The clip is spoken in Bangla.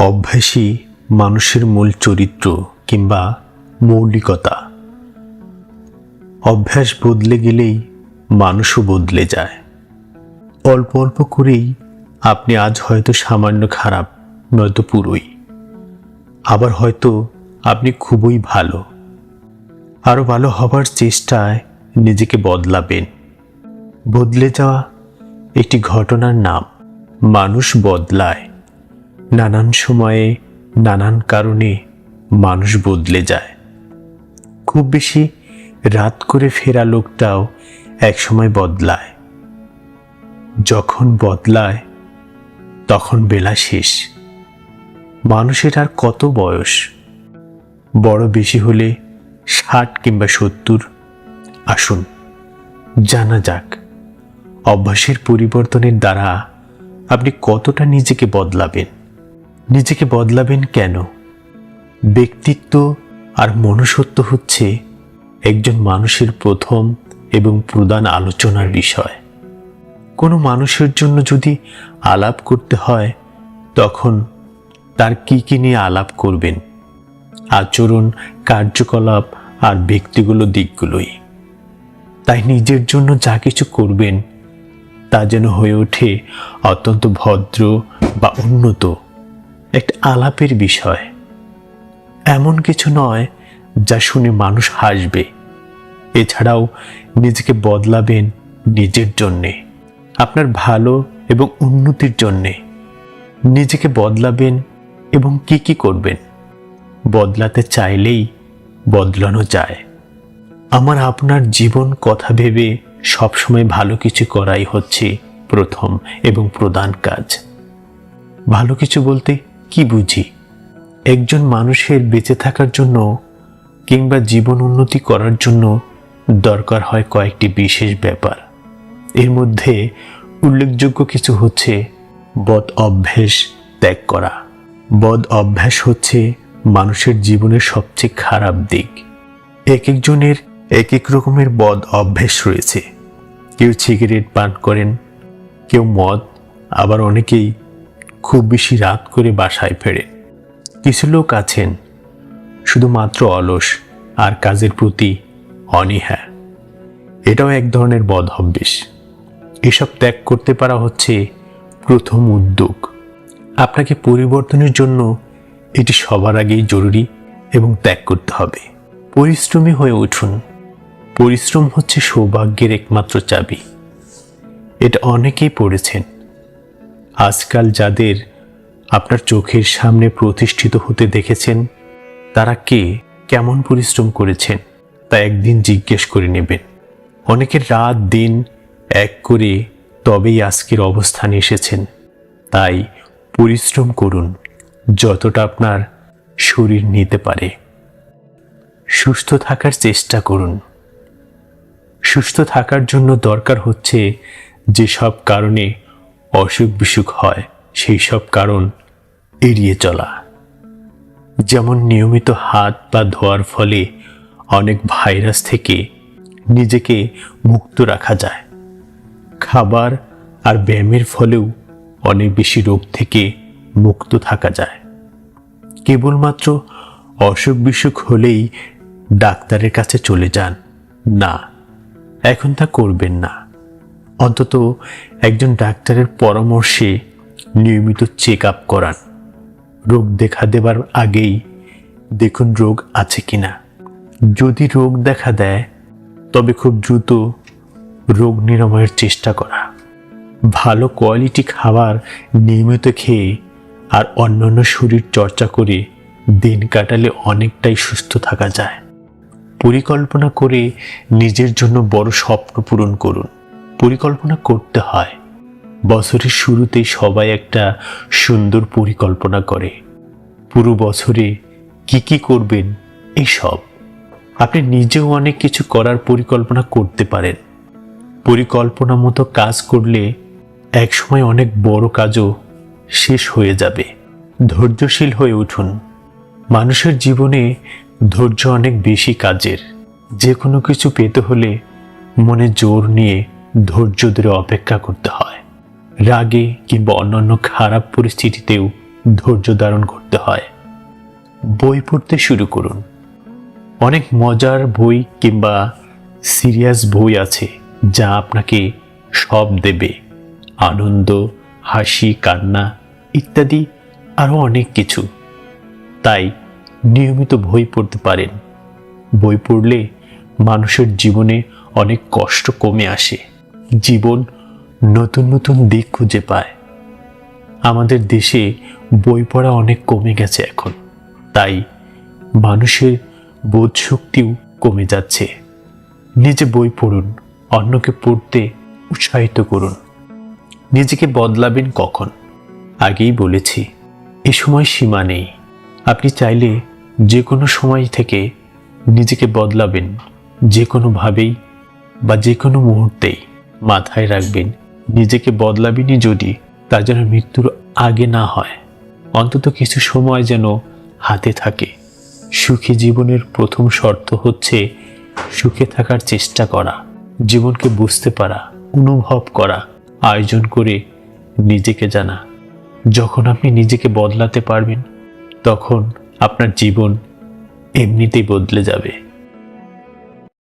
অভ্যাসই মানুষের মূল চরিত্র কিংবা মৌলিকতা। অভ্যাস বদলে গেলেই মানুষও বদলে যায়। অল্প অল্প করেই আপনি আজ হয়তো সামান্য খারাপ, নয়তো পুরোই। আবার হয়তো আপনি খুবই ভালো। আরও ভালো হবার চেষ্টায় নিজেকে বদলাবেন। বদলে যাওয়া একটি ঘটনার নাম, মানুষ বদলায়। নানান সময়ে, নানান কারণে মানুষ বদলে যায়। খুব বেশি রাত করে ফেরা লোকটাও একসময় বদলায়। যখন বদলায়, তখন বেলা শেষ। মানুষের আর কত বয়স? বড় বেশি হলে ষাট কিংবা সত্তর। আসুন, জানা যাক, অভ্যাসের পরিবর্তনের দ্বারা আপনি কতটা নিজেকে বদলাবেন। নিজেকে বদলাবেন কেন? ব্যক্তিত্ব আর মনুষ্যত্ব হচ্ছে একজন মানুষের প্রথম এবং প্রধান আলোচনার বিষয়। কোনো মানুষের জন্য যদি আলাপ করতে হয়, তখন তার কি কি নিয়ে আলাপ করবেন? আচরণ, কার্যকলাপ আর ব্যক্তিগুলো দিকগুলোই। তাই নিজের জন্য যা কিছু করবেন, তা যেন হয়ে ওঠে অত্যন্ত ভদ্র বা উন্নত। একটা আলাপের বিষয়। এমন কিছু নয় যা শুনে মানুষ হাসবে। এছাড়াও নিজেকে বদলাবেন নিজের জন্যে, আপনার ভালো এবং উন্নতির জন্যে। নিজেকে বদলাবেন এবং কি কি করবেন? বদলাতে চাইলেই বদলানো যায়। আমার আপনার জীবন কথা ভেবে সবসময় ভালো কিছু করাই হচ্ছে প্রথম এবং প্রধান কাজ। ভালো কিছু বলতে কি বুঝি? একজন মানুষের বেঁচে থাকার জন্য কিংবা জীবন উন্নতি করার জন্য দরকার হয় কয়েকটি বিশেষ ব্যাপার। এর মধ্যে উল্লেখযোগ্য কিছু হচ্ছে বদ অভ্যেস ত্যাগ করা। বদ অভ্যাস হচ্ছে মানুষের জীবনের সবচেয়ে খারাপ দিক। এক একজনের এক এক রকমের বদ অভ্যেস রয়েছে। কেউ সিগারেট পান করেন, কেউ মদ, আবার অনেকেই খুব বেশি রাত করে বাসায় ফেরে। কিছু লোক আছেন, শুধুমাত্র অলস আর কাজের প্রতি অনীহা। এটাও এক ধরনের বদ অভ্যেস। এসব ত্যাগ করতে পারা হচ্ছে প্রথম উদ্যোগ। আপনাকে পরিবর্তনের জন্য এটি সবার আগেই জরুরি এবং ত্যাগ করতে হবে। পরিশ্রমী হয়ে উঠুন। পরিশ্রম হচ্ছে সৌভাগ্যের একমাত্র চাবি। এটা অনেকেই পড়েছেন। আজকাল যাদের আপনার চোখের সামনে প্রতিষ্ঠিত হতে দেখেছেন, তারা কে, কেমন পরিশ্রম করেছেন, তা একদিন জিজ্ঞেস করে নেবেন। অনেকের রাত, দিন এক করে তবেই আজকের অবস্থানে এসেছেন। তাই পরিশ্রম করুন, যতটা আপনার শরীর নিতে পারে। সুস্থ থাকার চেষ্টা করুন। সুস্থ থাকার জন্য দরকার হচ্ছে যেসব কারণে অসুখ বিসুখ হয়, সেই সব কারণ এড়িয়ে চলা। যেমন নিয়মিত হাত পা ধোয়ার ফলে অনেক ভাইরাস থেকে নিজেকে মুক্ত রাখা যায়। খাবার আর ব্যায়ামের ফলেও অনেক বেশি রোগ থেকে মুক্ত থাকা যায়। কেবলমাত্র অসুখ বিসুখ হলেই ডাক্তারের কাছে চলে যান। না, এখন তা করবেন না। অন্তত একজন ডাক্তারের পরামর্শে নিয়মিত চেক আপ করান। রোগ দেখা দেবার আগেই দেখুন রোগ আছে কি না যদি রোগ দেখা দেয়, তবে খুব দ্রুত রোগ নিরাময়ের চেষ্টা করা। ভালো কোয়ালিটি খাবার নিয়মিত খেয়ে আর অন্যান্য শরীর চর্চা করে দিন কাটালে অনেকটাই সুস্থ থাকা যায়। পরিকল্পনা করে নিজের জন্য বড় স্বপ্ন পূরণ করুন। পরিকল্পনা করতে হয়। বছরের শুরুতেই সবাই একটা সুন্দর পরিকল্পনা করে। পুরো বছরে কি কি করবেন এইসব আপনি নিজেও অনেক কিছু করার পরিকল্পনা করতে পারেন। পরিকল্পনা মতো কাজ করলে একসময় অনেক বড় কাজও শেষ হয়ে যাবে। ধৈর্যশীল হয়ে উঠুন। মানুষের জীবনে ধৈর্য অনেক বেশি কাজের। যে কোনো কিছু পেতে হলে মনে জোর নিয়ে ধৈর্য ধরে অপেক্ষা করতে হয়। রাগে কিংবা অন্যান্য খারাপ পরিস্থিতিতেও ধৈর্য ধারণ করতে হয়। বই পড়তে শুরু করুন। অনেক মজার বই কিংবা সিরিয়াস বই আছে যা আপনাকে সব দেবে। আনন্দ, হাসি, কান্না ইত্যাদি আরও অনেক কিছু। তাই নিয়মিত বই পড়তে পারেন। বই পড়লে মানুষের জীবনে অনেক কষ্ট কমে আসে। জীবন নতুন নতুন দিক খুঁজে পায়। আমাদের দেশে বই পড়া অনেক কমে গেছে এখন, তাই মানুষের বোধ শক্তিও কমে যাচ্ছে। নিজে বই পড়ুন, অন্যকে পড়তে উৎসাহিত করুন। নিজেকে বদলাবেন কখন? আগেই বলেছি, এ সময় সীমা নেই। আপনি চাইলে যে কোনো সময় থেকে নিজেকে বদলাবেন যে কোনোভাবেই বা যে কোনো মুহূর্তেই। মাথায় রাখবেন, নিজেকে বদলাবেনই যদি তা যেন মৃত্যুর আগে না হয়। অন্তত কিছু সময় যেন হাতে থাকে। সুখী জীবনের প্রথম শর্ত হচ্ছে সুখে থাকার চেষ্টা করা, জীবনকে বুঝতে পারা, অনুভব করা, আয়োজন করে নিজেকে জানা। যখন আপনি নিজেকে বদলাতে পারবেন, তখন আপনার জীবন এমনিতেই বদলে যাবে।